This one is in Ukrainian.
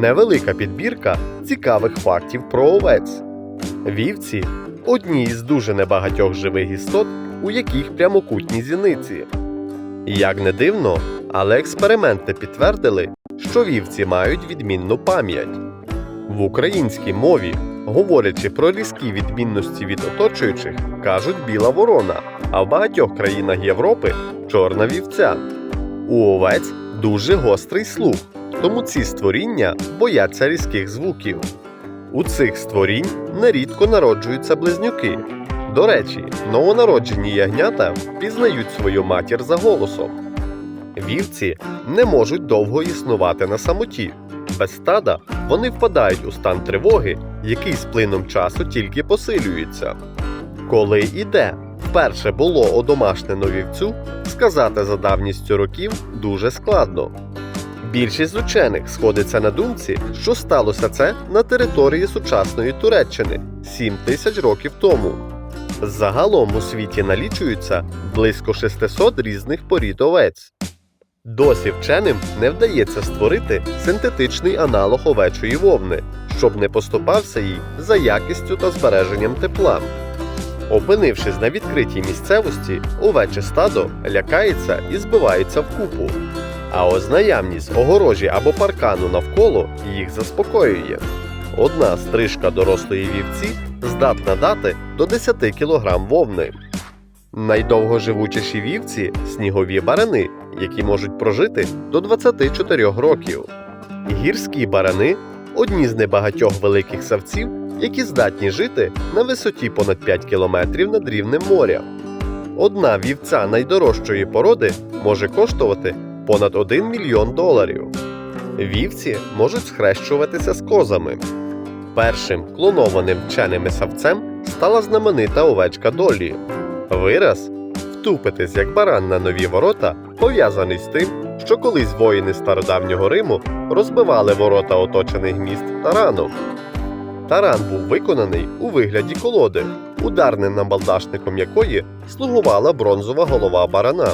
Невелика підбірка цікавих фактів про овець. Вівці одні із дуже небагатьох живих істот, у яких прямокутні зіниці. Як не дивно, але експерименти підтвердили, що вівці мають відмінну пам'ять. В українській мові, говорячи про різкі відмінності від оточуючих, кажуть біла ворона, а в багатьох країнах Європи чорна вівця. У овець дуже гострий слух, тому ці створіння бояться різких звуків. У цих створінь нерідко народжуються близнюки. До речі, новонароджені ягнята пізнають свою матір за голосом. Вівці не можуть довго існувати на самоті. Без стада вони впадають у стан тривоги, який з плином часу тільки посилюється. Коли і де вперше було одомашнено вівцю, сказати за давністю років дуже складно. Більшість учених сходиться на думці, що сталося це на території сучасної Туреччини 7 тисяч років тому. Загалом у світі налічується близько 600 різних порід овець. Досі вченим не вдається створити синтетичний аналог овечої вовни, щоб не поступався їй за якістю та збереженням тепла. Опинившись на відкритій місцевості, овече стадо лякається і збивається в купу. А ось наявність огорожі або паркану навколо їх заспокоює. Одна стрижка дорослої вівці здатна дати до 10 кг вовни. Найдовгоживучіші вівці снігові барани, які можуть прожити до 24 років. Гірські барани одні з небагатьох великих савців, які здатні жити на висоті понад 5 кілометрів над рівнем моря. Одна вівця найдорожчої породи може коштувати понад 1 мільйон доларів. Вівці можуть схрещуватися з козами. Першим клонованим вченими савцем стала знаменита овечка Долі. Вираз втупитись як баран на нові ворота пов'язаний з тим, що колись воїни стародавнього Риму розбивали ворота оточених міст тараном. Таран був виконаний у вигляді колоди, ударним набалдашником якої слугувала бронзова голова барана.